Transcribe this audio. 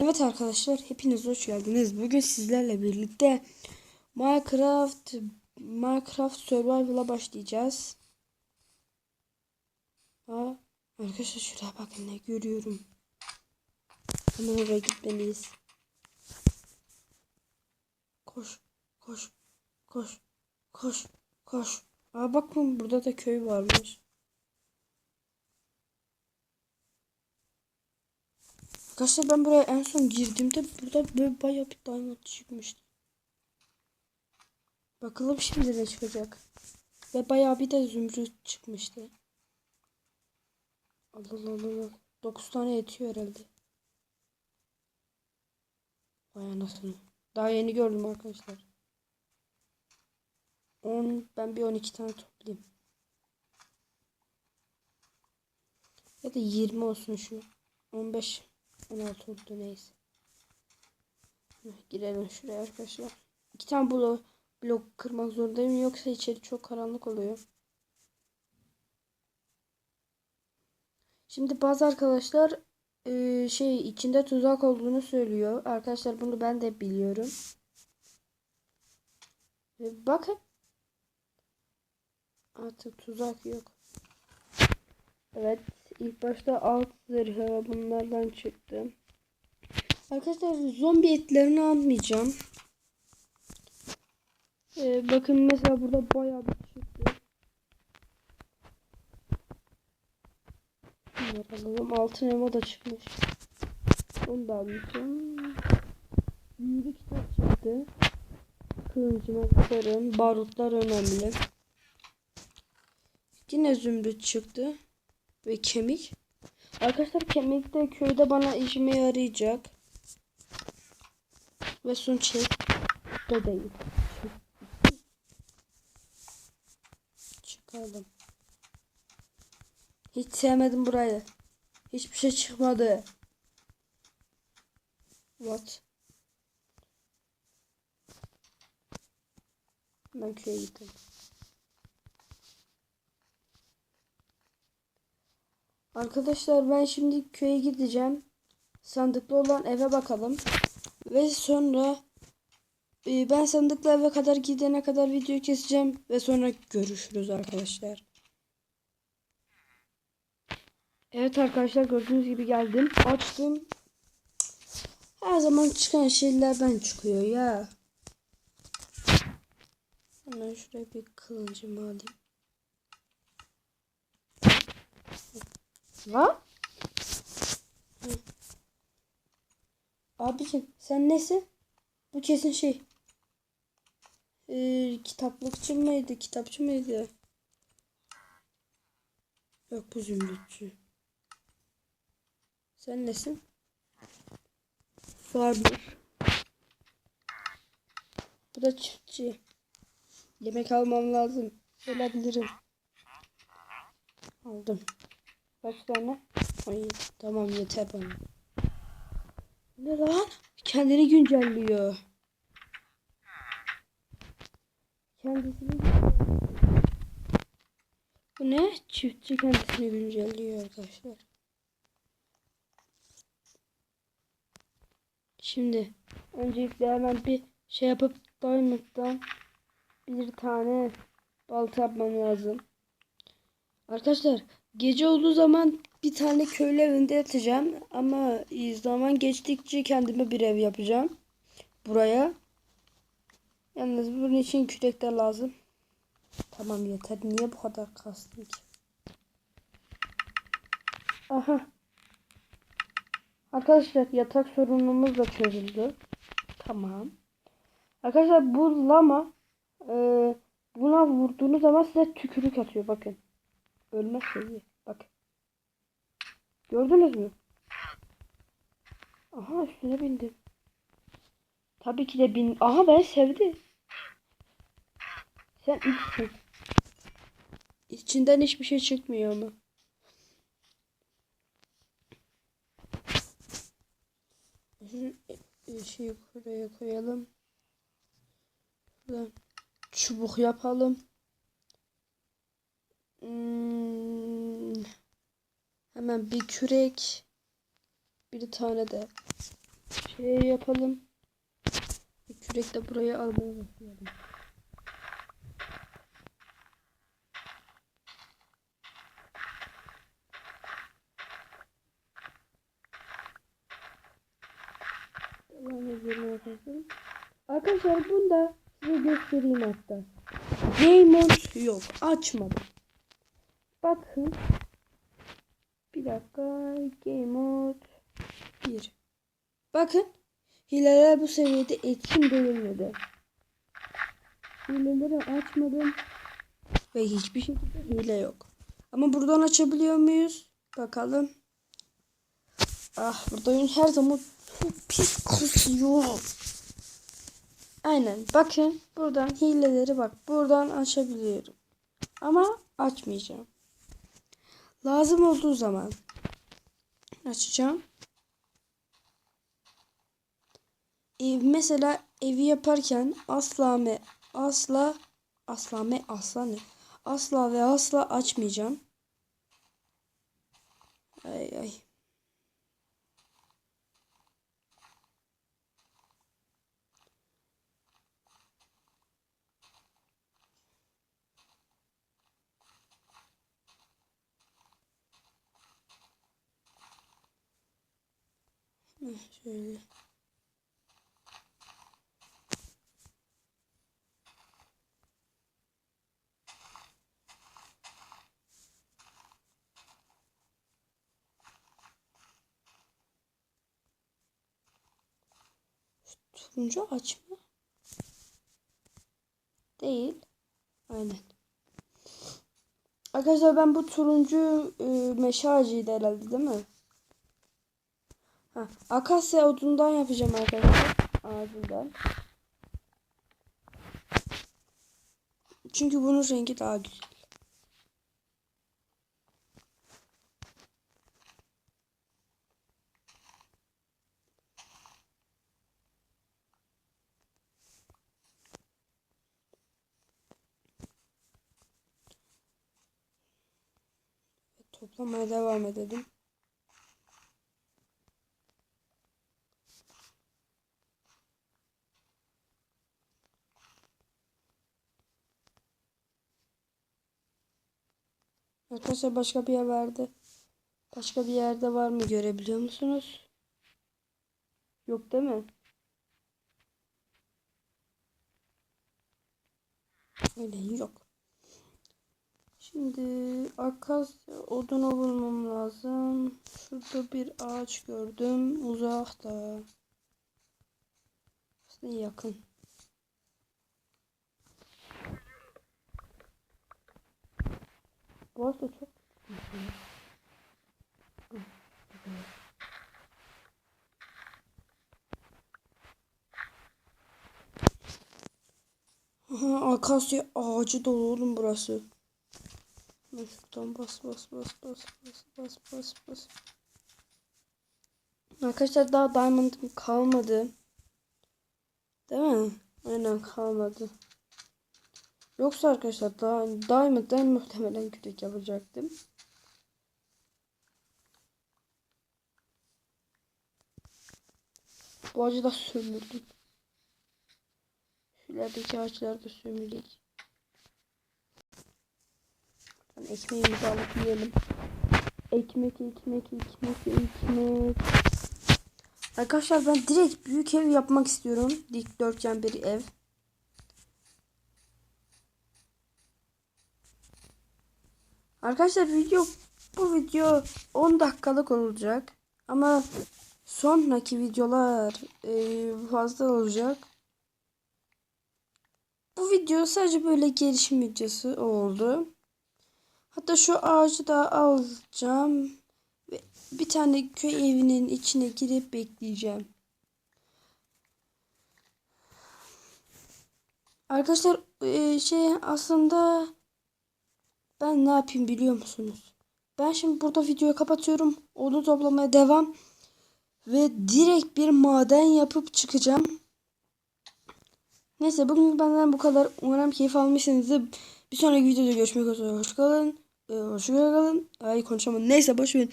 Evet arkadaşlar hepiniz hoş geldiniz. Bugün sizlerle birlikte Minecraft Minecraft Survival'a başlayacağız. Aa, arkadaşlar şuraya bakın ne görüyorum. Hemen oraya gitmeliyiz. Koş, koş, koş, koş, koş. Aa bakın burada da köy varmış. Arkadaşlar ben buraya en son girdiğimde burada böyle bayağı bir diamond çıkmıştı. Bakalım şimdi ne çıkacak. Ve bayağı bir de zümrüt çıkmıştı. Allah Allah Allah. Allah. 9 tane yetiyor herhalde. Vay anasını. Daha yeni gördüm arkadaşlar. 10 ben bir 12 tane toplayayım. Ya da 20 olsun şu. 15 16 oldu neyse. Girelim şuraya arkadaşlar. İki tane blok, blok kırmak zorundayım yoksa içeri çok karanlık oluyor. Şimdi bazı arkadaşlar e, şey içinde tuzak olduğunu söylüyor. Arkadaşlar bunu ben de biliyorum. E, bakın. Artık tuzak yok. Evet. İlk başta alt zırhı bunlardan çıktı. Arkadaşlar zombi etlerini almayacağım. Ee, bakın mesela burada bayağı bir çıktı. Bunları. Altın elma da çıkmış. Onu da almayacağım. Büyülü kitap çıktı. Kılıncıma bakarım. Barutlar önemli. Yine zümrüt çıktı ve kemik. Arkadaşlar kemik de köyde bana işime yarayacak. Ve son şey de değil. Çıkalım. Hiç sevmedim burayı. Hiçbir şey çıkmadı. What? Ben köye gittim. Arkadaşlar ben şimdi köye gideceğim. Sandıklı olan eve bakalım. Ve sonra e, ben sandıklı eve kadar gidene kadar video keseceğim. Ve sonra görüşürüz arkadaşlar. Evet arkadaşlar gördüğünüz gibi geldim. Açtım. Her zaman çıkan şeylerden çıkıyor ya. Hemen şuraya bir kılıncımı alayım. Lan? Abicim sen nesin? Bu kesin şey. Ee, kitaplıkçı mıydı? Kitapçı mıydı? Yok bu zümrütçü. Sen nesin? Farmer. Bu da çiftçi. Yemek almam lazım. Gelebilirim. Aldım. Kaç tane? Ay, tamam yeter bana. Ne lan? Kendini güncelliyor. Kendisini güncelliyor. Bu ne? Çiftçi kendisini güncelliyor arkadaşlar. Şimdi öncelikle hemen bir şey yapıp Diamond'dan bir tane balta yapmam lazım. Arkadaşlar gece olduğu zaman bir tane köylü evinde yatacağım ama zaman geçtikçe kendime bir ev yapacağım. Buraya. Yalnız bunun için kürek de lazım. Tamam yeter. Niye bu kadar kastım ki? Aha. Arkadaşlar yatak sorunumuz da çözüldü. Tamam. Arkadaşlar bu lama e, buna vurduğunuz zaman size tükürük atıyor bakın. Ölmez seviye. Bak. Gördünüz mü? Aha üstüne bindim. Tabii ki de bin. Aha ben sevdi. Sen ilksin. İçinden hiçbir şey çıkmıyor ama. Şeyi buraya koyalım. Çubuk yapalım. Hmm. Hemen bir kürek. Bir tane de şey yapalım. Kürek de buraya almaya başlayalım. Arkadaşlar. Bunu da size göstereyim hatta. Mode yok. Açmadım. Bakın. Bir dakika. Game mode 1. Bakın. Hileler bu seviyede etkin görülmedi. Hileleri açmadım. Ve hiçbir şekilde hile yok. Ama buradan açabiliyor muyuz? Bakalım. Ah burada oyun her zaman çok pis kasıyor. Aynen bakın buradan hileleri bak buradan açabiliyorum. Ama açmayacağım. Lazım olduğu zaman açacağım. Ev, mesela evi yaparken asla me asla asla me asla ne? Asla ve asla açmayacağım. Ay ay. Şöyle. Turuncu aç mı? Değil. Aynen. Arkadaşlar ben bu turuncu e, meşe ağacıydı herhalde değil mi? Ha, akasya odundan yapacağım arkadaşlar. Ağacından. Çünkü bunun rengi daha güzel. Toplamaya devam edelim. Arkadaşlar başka bir yer vardı. Başka bir yerde var mı görebiliyor musunuz? Yok değil mi? Öyle yok. Şimdi akasya odunu bulmam lazım. Şurada bir ağaç gördüm. Uzakta. Aslında yakın. Bu arada çok Aha, akasya ağacı dolu oğlum burası. Ben şuradan bas bas bas bas bas bas bas bas. Arkadaşlar daha diamond'ım kalmadı. Değil mi? Aynen kalmadı. Yoksa arkadaşlar daha diamond'dan muhtemelen kürek yapacaktım. Bu ağacı da sömürdüm. Şuradaki ağaçları da sömürdük. Buradan ekmeğimizi alıp yiyelim. Ekmek, ekmek, ekmek, ekmek. Arkadaşlar ben direkt büyük ev yapmak istiyorum. Dikdörtgen bir ev. Arkadaşlar video bu video 10 dakikalık olacak. Ama sonraki videolar e, fazla olacak. Bu video sadece böyle gelişim videosu oldu. Hatta şu ağacı da alacağım. Ve bir tane köy evinin içine girip bekleyeceğim. Arkadaşlar e, şey aslında ben ne yapayım biliyor musunuz? Ben şimdi burada videoyu kapatıyorum. Onu toplamaya devam. Ve direkt bir maden yapıp çıkacağım. Neyse bugün benden bu kadar. Umarım keyif almışsınızdır. Bir sonraki videoda görüşmek üzere. Hoşçakalın. Ee, hoşçakalın. Ay konuşamadım. Neyse boşverin.